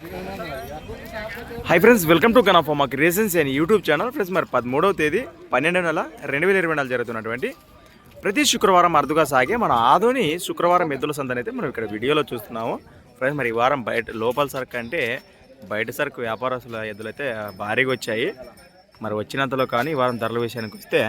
High friends welcome to కనాఫా మాకు రీసెన్స్ అని యూట్యూబ్ ఛానల్ ఫ్రెండ్స్ మరి పదమూడవ తేదీ పన్నెండు నెల రెండు వేల ఇరవై నాలుగు జరుగుతున్నటువంటి ప్రతి శుక్రవారం అరుదుగా సాగే మన ఆదోని శుక్రవారం ఎద్దుల సందనైతే మనం ఇక్కడ వీడియోలో చూస్తున్నాము. ఫ్రెండ్స్ మరి ఈ వారం బయట లోపల సరుకు అంటే బయట సరుకు వ్యాపారస్తుల ఎద్దులు అయితే భారీగా వచ్చాయి. మరి వచ్చినంతలో కానీ వారం ధరల విషయానికి వస్తే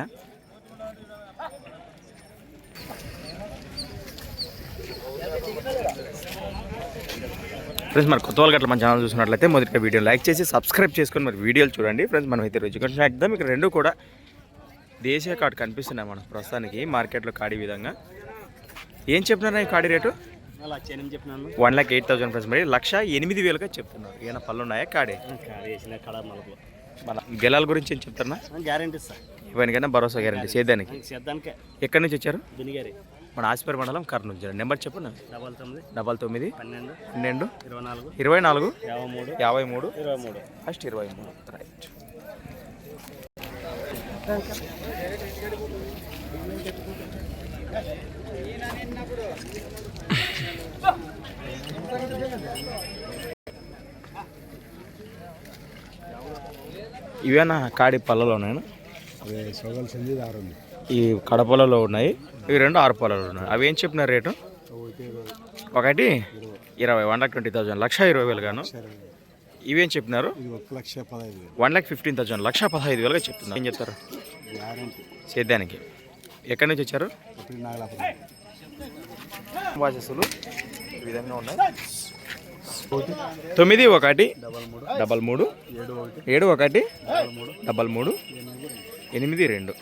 ఫ్రెండ్స్ మరి కొత్త వాళ్ళు మన ఛానల్ చూసినట్లయితే మొదటిగా వీడియో లైక్ చేసి సబ్స్క్రైబ్ చేసుకొని మరి వీడియోలు చూడండి. ఫ్రెండ్స్ మనం అయితే రుచికృష్ణ ఎగ్దాం ఇక్కడ రెండు కూడా దేశీయ కార్డు కనిపిస్తున్నాయి మనకు ప్రస్తుతానికి మార్కెట్లో కాడి విధంగా. ఏం చెప్తున్నారు ఈ కాడి rate? One lakh eight thousand friends మరి లక్ష ఎనిమిది వేలుగా చెప్తున్నారు. ఏమైనా పళ్ళు ఉన్నాయా కాడే? మన గెలాల గురించి ఏం చెప్తారా గ్యారంటీ సార్. ఇవన్నకైనా భరోసా గ్యారంటీ సేద్యానికి? చేద్దానికే ఎక్కడి నుంచి వచ్చారు? దునిగారి మన ఆసిపేర మండలం కర్నూలు జిల్లా. నెంబర్ చెప్పు డబల్ తొమ్మిది. డబల్ తొమ్మిది. పన్నెండు. పన్నెండు. ఇరవై నాలుగు. ఇరవై నాలుగు. యాభై మూడు. యాభై మూడు. ఇరవై మూడు. ఫస్ట్ ఇరవై మూడు. రైట్ ఇవేనా కాడి పళ్ళలోనేనా అదే సోగల్ సంజయ్ ఆరు ఉంది. ఈ కడపలలో ఉన్నాయి. ఇవి రెండు ఆరు పొలాలు ఉన్నాయి. అవి ఏం చెప్పినారు రేటు? ఒకటి ఇరవై వన్ లాక్ ట్వంటీ థౌసండ్. లక్ష ఇరవై వేలు గాను. ఇవేం చెప్పినారు? లక్ష వన్ లాక్ ఫిఫ్టీన్ థౌసండ్. లక్ష పదహైదు వేలుగా చెప్తున్నారు. ఏం చెప్తారు? సేద్యానికి ఎక్కడి నుంచి వచ్చారు? ఒకటి ఈ విధంగా ఉన్నాయి. తొమ్మిది ఒకటి డబల్ మూడు. ఏడు ఒకటి మూడు డబల్ మూడు. ఎనిమిది రెండు.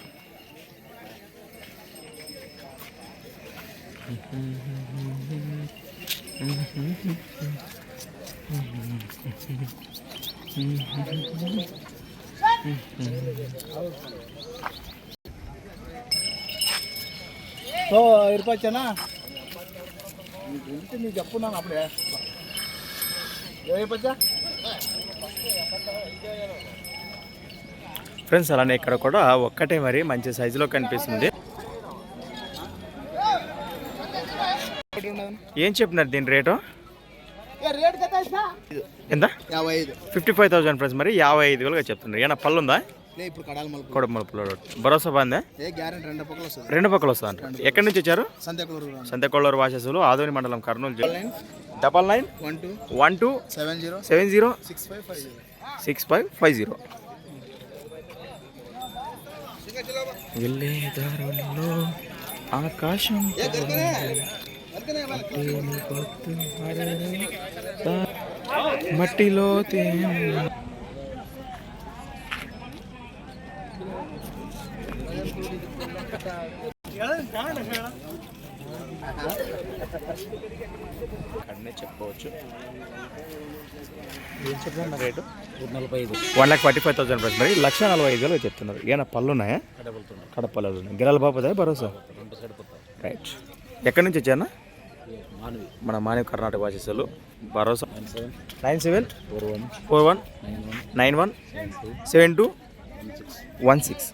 సో ఇరిపచ్చానా? నీకు చెప్పున్నాను అప్పుడే. ఏపచ్చా ఫ్రెండ్స్ అలానే ఇక్కడ కూడా ఒక్కటే మరి మంచి సైజులో కనిపిస్తుంది. ఏం చెప్పినారు దీని రేటు? ఎంత యాభై ఐదు. ఫిఫ్టీ ఫైవ్ థౌసండ్ ఫ్రెండ్స్ మరి యాభై ఐదు వేలుగా చెప్తున్నారు. ఏమన్నా పళ్ళు ఉందా? ఇప్పుడు కడాల మలుపు కొడుకు మలుపులో భరోసా బాగుందా? ఏ గ్యారంటీ రెండు పక్కల వస్తుంది రెండు పక్కలు వస్తా అంటారు ఎక్కడి నుంచి వచ్చారు? సంతకొల్లూరు వాసస్సులు ఆదోని మండలం కర్నూలు జిల్లా. Double nine. One two. One two? Seven zero. Seven zero? Six five five zero. Six five five zero. వెళ్ళే దారుల్లో ఆకాశం మట్టిలో అక్కడనే చెప్పవచ్చు. రేటు? నలభై ఐదు. One lakh forty five thousand price. మరి లక్ష నలభై ఐదు వేలు చెప్తున్నారు. ఏమైనా పళ్ళు ఉన్నాయా కడపళ్ళు ఉన్నాయి. గిరాల బాపుదా భరోసా? రైట్. ఎక్కడి నుంచి వచ్చానా మన మానవ కర్ణాటక భాషలు భరోసా. Nine seven four one four one nine one seven two one six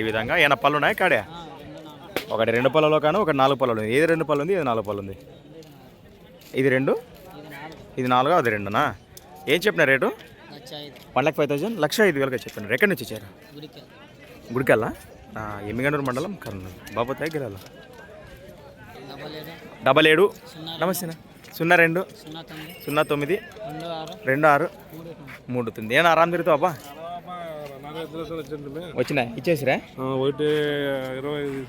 ఈ విధంగా ఏమైనా పళ్ళు ఉన్నాయి కాడే? ఒకటి రెండు పళ్ళలో కానీ ఒకటి నాలుగు పళ్ళు ఉంది. ఏది రెండు పళ్ళు ఉంది ఏది నాలుగు పళ్ళు ఉంది? ఇది రెండు? ఇది నాలుగు అది రెండునా? ఏం చెప్పిన rate? One lakh five thousand లక్ష ఐదు వేలుగా చెప్పాను. ఎక్కడి నుంచి వచ్చారు? గుడికల్లా ఎమ్మిగండూరు మండలం కర్నూలు. బాబు దగ్గర డబల్ ఏడు. నమస్తే సున్నా రెండు. సున్నా తొమ్మిది. రెండు ఆరు. మూడు తొమ్మిది. ఏనా ఆరాం తిరుగుతావు అబ్బా? వచ్చినా ఇచ్చేసిరా? ఒకటి ఇరవై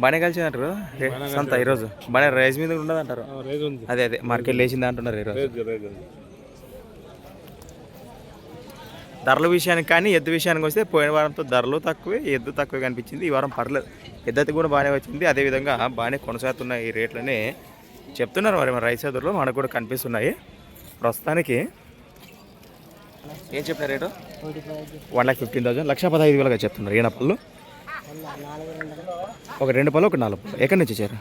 బాగానే కలిసిందంటారు రే- సంత ఈరోజు. బాగానే రైస్ మీద ఉండదు అంటారు అదే అదే. మార్కెట్ లేచింది అంటున్నారు ఈరోజు. రేజ్ రేజ్ ధరల విషయానికి కానీ ఎద్దు విషయానికి వస్తే పోయిన వారంతో ధరలు తక్కువే ఎద్దు తక్కువే కనిపించింది. ఈ వారం పర్లేదు. ఎద్దతి కూడా బాగానే వచ్చింది. అదేవిధంగా బాగానే కొనసాగుతున్నాయి ఈ రేట్లని. చెప్తున్నారు మరి రైస్ ఎదురులో మనకు కూడా కనిపిస్తున్నాయి. ప్రస్తుతానికి ఏం చెప్పిన rate? One lakh fifteen thousand. లక్ష పదహైదు వేలుగా చెప్తున్నారు ఈయన పళ్ళు. ఒక రెండు పళ్ళు ఒక నాలుగు పళ్ళు. ఎక్కడి నుంచి వచ్చారు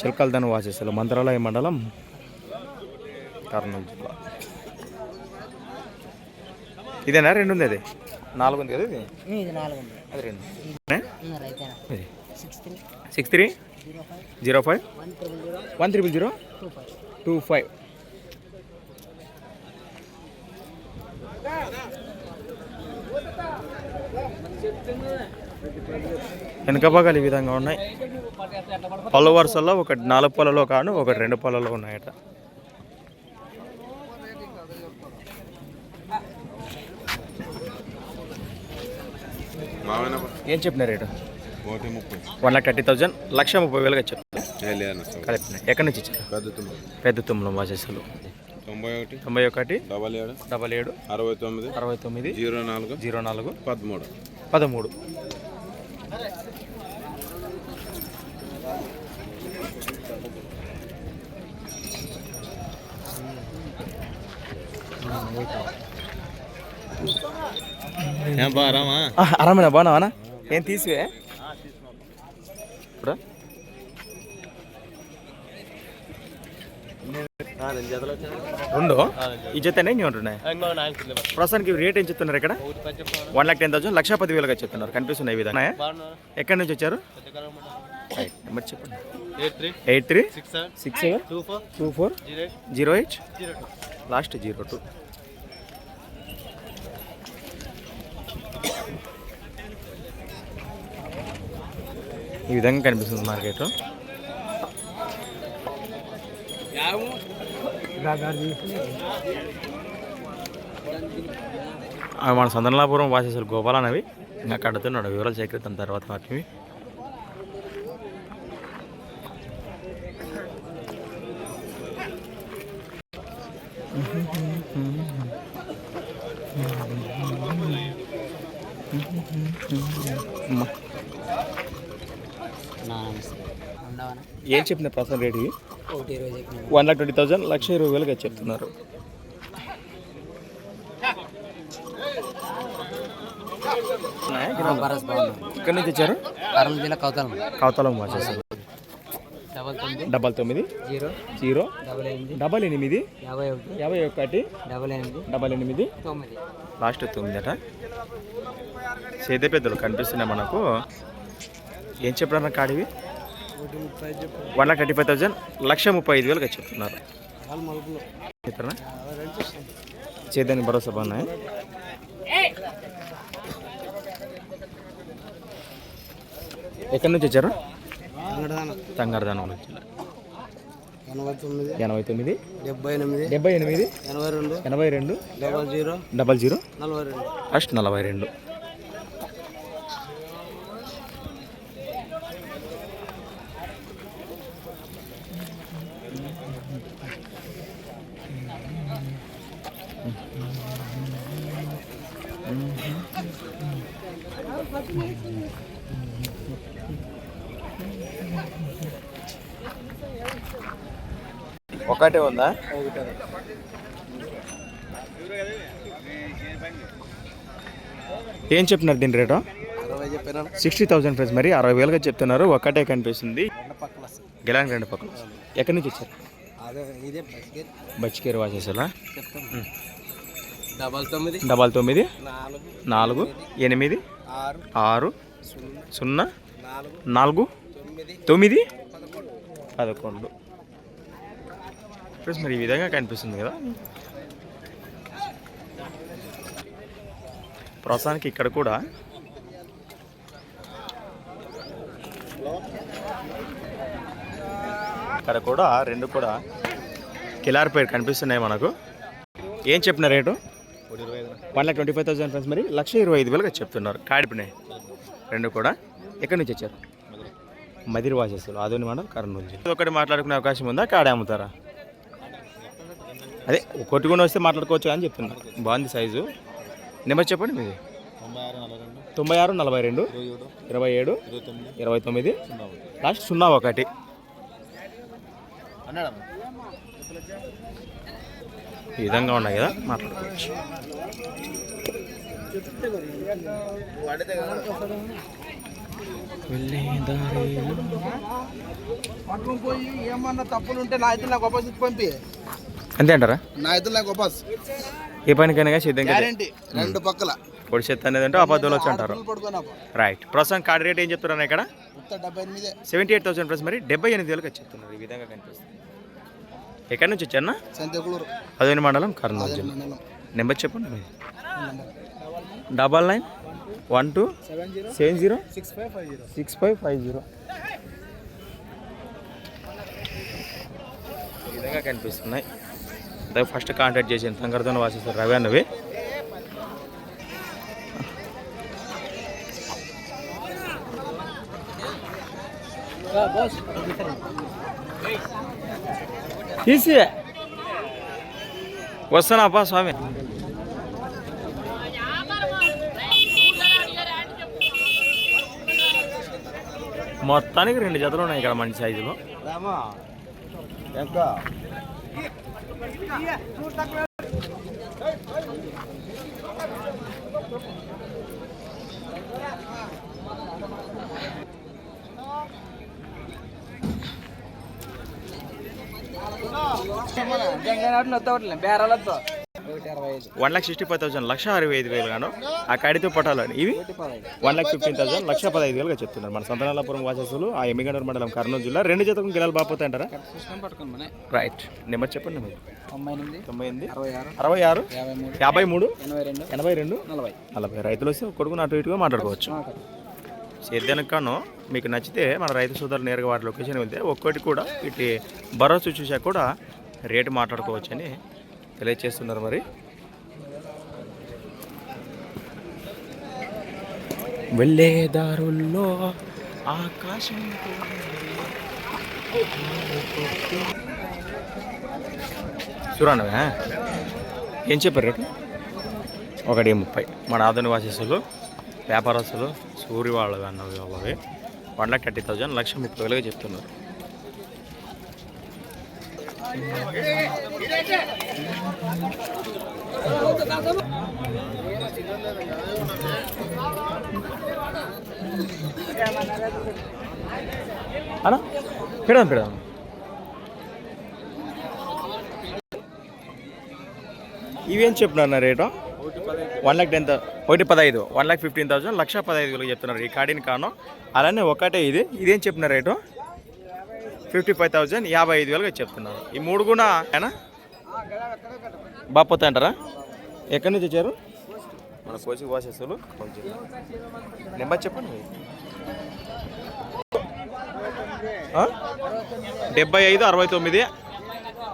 చిలకలదను వాసేస్తారు మంత్రాలయ మండలం కర్నూలు జిల్లా. ఇదేనా? రెండు ఉంది అది? నాలుగు ఉంది కదా ఇది? అది రెండు. Six three. Six three? Zero five. One triple zero. Two five two five వెనక భాగాలు ఈ విధంగా ఉన్నాయి. పళ్ళు వరుసల్లో ఒకటి నాలుగు పొలలో కాను ఒకటి రెండు పొలలో ఉన్నాయట. ఏం చెప్పిన rate? One lakh thirty thousand లక్ష ముప్పై వేలుగా కరెక్ట్. ఎక్కడి నుంచి ఇచ్చారు పెద్ద తుమ్మలం. వాసేసులు తొంభై ఒకటి తొంభై ఒకటి డబల్ ఏడు డబల్ ఏడు అరవై తొమ్మిది అరవై తొమ్మిది జీరో నాలుగు జీరో నాలుగు పదమూడు. పదమూడు. ఏం బారామా అరమేనా బాగున్నావానా? ఏం తీసివే? ఇప్పుడు? రెండు ఈ జత ఎన్ని ఉంటున్నాయి? ప్రస్తుతానికి రేట్ ఏం చెప్తున్నారు ఇక్కడ? వన్ లాక్ టెన్ థౌసండ్ లక్ష పది వేలుగా చెప్తున్నారు. కనిపిస్తున్నాయి విధంగా. ఎక్కడి నుంచి వచ్చారు? నెంబర్ చెప్పండి. Eight three. Six seven. Two four. Zero eight. Last zero two. ఈ విధంగా కనిపిస్తుంది మార్కెట్. అవి మన సందనలాపురం వాసేసారు గోపాలనవి ఇంకా కడుతున్నాడు. వివరాలు సేకరిద్దాం తర్వాత. ఉండవనా ఏం చెప్పిన ప్రస్తుతం rate? One lakh twenty thousand లక్ష ఇరవై వేలుగా చెప్తున్నారు ఇక్కడ నుంచి వచ్చారు? కర్నూలు జిల్లా కౌతలం. వచ్చేసారు డబల్ తొమ్మిది. డబల్ తొమ్మిది. జీరో. జీరో. డబల్ ఎనిమిది. డబల్ ఎనిమిది. యాభై ఒకటి. యాభై ఒకటి. డబల్ ఎనిమిది. డబల్ ఎనిమిది. తొమ్మిది. లాస్ట్ తొమ్మిదట. సేద పెద్దలు కనిపిస్తున్నాయి మనకు. ఏం చెప్పడానికి కాడివి? One lakh thirty five thousand లక్ష ముప్పై ఐదు వేలుగా చెప్తున్నారు చేద్దానికి భరోసా బాగున్నాయి? ఎక్కడి నుంచి వచ్చారు? తంగారదానం నుంచి ఎనభై తొమ్మిది ఎనభై తొమ్మిది డెబ్బై ఎనిమిది డెబ్బై ఎనిమిది ఎనభై రెండు ఎనభై రెండు డబల్ జీరో డబల్ జీరో నలభై రెండు. ఫస్ట్ నలభై రెండు. ఒకటే ఉందా? ఏం చెప్తున్నారు దీని రేటు? సిక్స్టీ థౌసండ్ ఫ్రెండ్స్ మరి అరవై వేలుగా చెప్తున్నారు. ఒక్కటే కనిపిస్తుంది. గెలాంగ్ రెండు పక్కన ఎక్కడి నుంచి వచ్చారు? బచ్చికేరు చెప్తాను డబల్ తొమ్మిది డబల్ తొమ్మిది నాలుగు ఎనిమిది ఆరు సున్నా నాలుగు తొమ్మిది పదకొండు. ఫ్రెండ్స్ మరి ఈ విధంగా కనిపిస్తుంది కదా. ప్రస్తుతానికి ఇక్కడ కూడా ఇక్కడ కూడా రెండు కూడా కిలార్ పేరు కనిపిస్తున్నాయి మనకు. ఏం చెప్పిన rate? One lakh twenty five thousand friends మరి లక్ష ఇరవై ఐదు వేలుగా చెప్తున్నారు. కాడిపినాయి. రెండు కూడా ఎక్కడి నుంచి వచ్చారు? మదిరి వాసేస్తారు ఆదోని మండలం కర్నూలు ఒకటి మాట్లాడుకునే అవకాశం ఉందా? కాడే అమ్ముతారా? అదే కొట్టుకుని వస్తే మాట్లాడుకోవచ్చు అని చెప్తున్నా. బాగుంది సైజు. నెంబర్ చెప్పండి మీది. తొంభై ఆరు నలభై రెండు ఇరవై ఏడు ఇరవై తొమ్మిది. లాస్ట్ సున్నా ఒకటి. ఈ విధంగా ఉన్నాయి కదా మాట్లాడుకోవచ్చు. పట్టుకుని పోయి ఏమన్నా తప్పులు ఉంటే నా అయితే నాకు ఆపోజిట్ పంపి. అంతే అంటారా? నా ఇద్దరు నాకు బస్ ఏ పనికైనా గ్యారంటీ రెండు పక్కల. పొడి చెత్త అనేది అంటే అబద్ధాలు వచ్చి అంటారు. రైట్ ప్రస్తుతం కార్డ్ రేట్ ఏం చెప్తున్నారు ఇక్కడ? సెవెంటీ ఎయిట్ థౌసండ్ ప్లస్ మరి డెబ్బై ఎనిమిది వేలకు చెప్తున్నారు. ఈ విధంగా కనిపిస్తుంది. ఎక్కడి నుంచి సంతకుళూరు అదే మండలం కర్నూలు జిల్లా. నెంబర్ చెప్పండి మీది double nine one two seven zero six five five zero. Six five five zero. ఈ విధంగా కనిపిస్తున్నాయి. అదే ఫస్ట్ కాంటాక్ట్ చేసిన తంగరతో వాసిస్తారు రవి అన్నవి. తీసి. వస్తానాపా స్వామి? మొత్తానికి రెండు జతలు ఉన్నాయి ఇక్కడ మంచి సైజులో. బేరాలతో ఒకటి అరవై ఐదు one lakh sixty five thousand లక్ష అరవై ఐదు వేలు గాను ఆ కడితో పట్టాలు ఇవి వన్ లాక్ ఫిఫ్టీన్ థౌసండ్ లక్ష పదహైదు వేలుగా చెప్తున్నారు. మన సంతనాలపురం వాసస్సులు ఆ ఎమ్మిగండూరు మండలం కర్నూలు జిల్లా. రెండు జతకు గిలాలు బాపోతాయి అంటారా? రైట్ నెంబర్ చెప్పండి నెంబర్ తొంభై ఎనిమిది తొంభై ఎనిమిది అరవై ఆరు యాభై మూడు ఎనభై రెండు ఎనభై రెండు నలభై. నలభై రైతులు వస్తే కొడుకుని అటు ఇటుగా మాట్లాడుకోవచ్చు. సేద్యానికాను మీకు నచ్చితే మన రైతు సోదరులు నేరుగా వాటి లొకేషన్ వెళ్తే ఒక్కటి కూడా ఇటు భరోసా చూసాక కూడా రేటు మాట్లాడుకోవచ్చు అని తెలియచేస్తున్నారు మరి. వెళ్ళే దారుల్లో ఆకాశం చూడండి ఏం చెప్పారు రేటు ఒకటి ముప్పై. మన ఆధునివాసస్సులు వ్యాపారస్తులు సూర్య వాళ్ళు అన్నవి వాళ్ళవి. వన్ లాక్ థర్టీ థౌజండ్ లక్ష ముప్పై వేలుగా చెప్తున్నారు. అన్నా పెడదాం పెడదాం. ఇవేం చెప్తున్నారు రేటు? వన్ లాక్ టెన్ ఒకటి పదహైదు వన్ లాక్ ఫిఫ్టీన్ థౌసండ్ లక్ష పదహైదు వేలు చెప్తున్నారు ఈ కాడిని కాను. అలానే ఒకటే ఇది ఇదేం చెప్పిన రేటు? ఫిఫ్టీ ఫైవ్ థౌసండ్ యాభై ఐదు వేలుగా చెప్తున్నారు. ఈ మూడు కూడా అయినా బాపోతే అంటారా? ఎక్కడి నుంచి వచ్చారు? మన కోసి వాసేస్తులు కొంచెం. నెంబర్ చెప్పండి? డెబ్బై ఐదు అరవై తొమ్మిది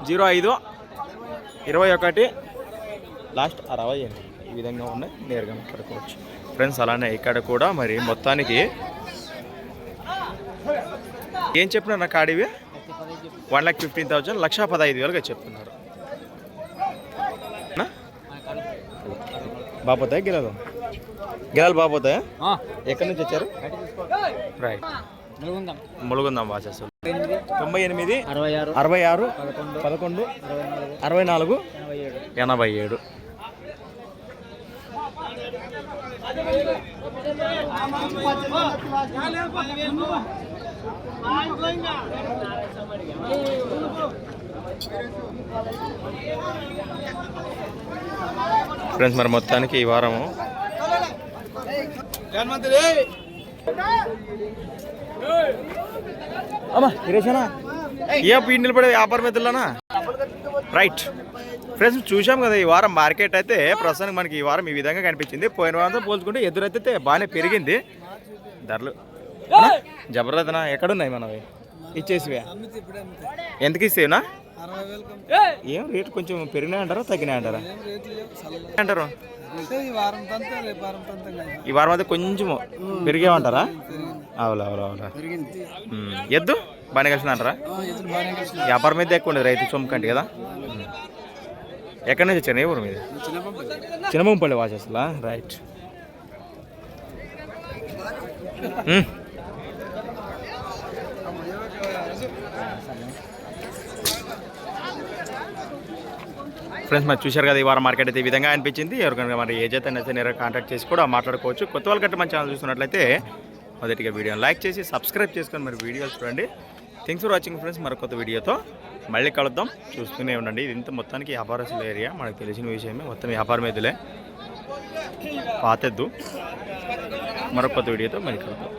జీరో ఐదు ఇరవై ఒకటి. లాస్ట్ అరవై ఎనిమిది ఈ విధంగా ఉన్నాయి. నేరుగా మాట్లాడుకోవచ్చు ఫ్రెండ్స్ అలానే ఇక్కడ కూడా మరి మొత్తానికి ఏం చెప్పినారు నా కాడివి? వన్ లాక్ ఫిఫ్టీన్ థౌజండ్ లక్ష పదహైదు వేలుగా చెప్తున్నారు నా? బాపోతాయా గిలాలు గిలాలు బాపోతాయా? ఎక్కడి నుంచి వచ్చారు? రైట్. ములుగుందాం. వాచేస్తారు తొంభై ఎనిమిది అరవై ఆరు అరవై ఆరు పదకొండు అరవై నాలుగు అరవై నాలుగు ఎనభై ఏడు. ఎనభై ఏడు. ఫ్రెండ్స్ మరి మొత్తానికి ఈ వారము ఏ పీ నిలబడే వ్యాపారం రైట్ ఫ్రెండ్స్ చూసాం కదా ఈ వారం మార్కెట్ అయితే ప్రస్తుతానికి మనకి ఈ వారం ఈ విధంగా కనిపించింది. పోయిన వారంతో పోల్చుకుంటే ఎదురైతే బాగానే పెరిగింది. ధరలు. జబర్దత్నా ఎక్కడున్నాయి మనవి? ఇచ్చేసివే. ఎంతకి ఇస్తేనా ఏం రేటు కొంచెం పెరిగినాయి అంటారా తగ్గినాయి అంటారా? అంటారు. అంటే ఈ వారం అయితే కొంచెం పెరిగేమంటారా? అవును అవును అవును. ఎద్దు? బాగానే కలిసింది అంటారా? వ్యాపారం మీద ఎక్కువ ఉండదు రైతు సొమ్ము కంటే కదా? ఎక్కడి నుంచి వచ్చాను ఏ ఊరు మీద? చిన్న చిన్నమంపల్లి వాచ్ అసలు రైట్. ఫ్రెండ్స్ మరి చూశారు కదా ఈ వారం మార్కెట్ అయితే ఈ విధంగా అనిపించింది. ఎవరికైనా మరి ఏజైతే నచ్చితే నేరుగా కాంటాక్ట్ చేసి కూడా మాట్లాడుకోవచ్చు. కొత్త వాళ్ళకంటే మన ఛానల్ చూస్తున్నట్లయితే మొదటిగా వీడియోని లైక్ చేసి సబ్స్క్రైబ్ చేసుకొని మరి వీడియోలు చూడండి. థ్యాంక్స్ ఫర్ వాచింగ్ ఫ్రెండ్స్ మరొక కొత్త వీడియోతో మళ్ళీ కలుద్దాం. చూస్తూనే ఉండండి. ఇది ఇంత మొత్తానికి వ్యాపారస్తుల ఏరియా మనకు తెలిసిన విషయమే. మొత్తం వ్యాపారం ఎద్దులే పాతెద్దు. మరొక కొత్త వీడియోతో మళ్ళీ కలుద్దాం.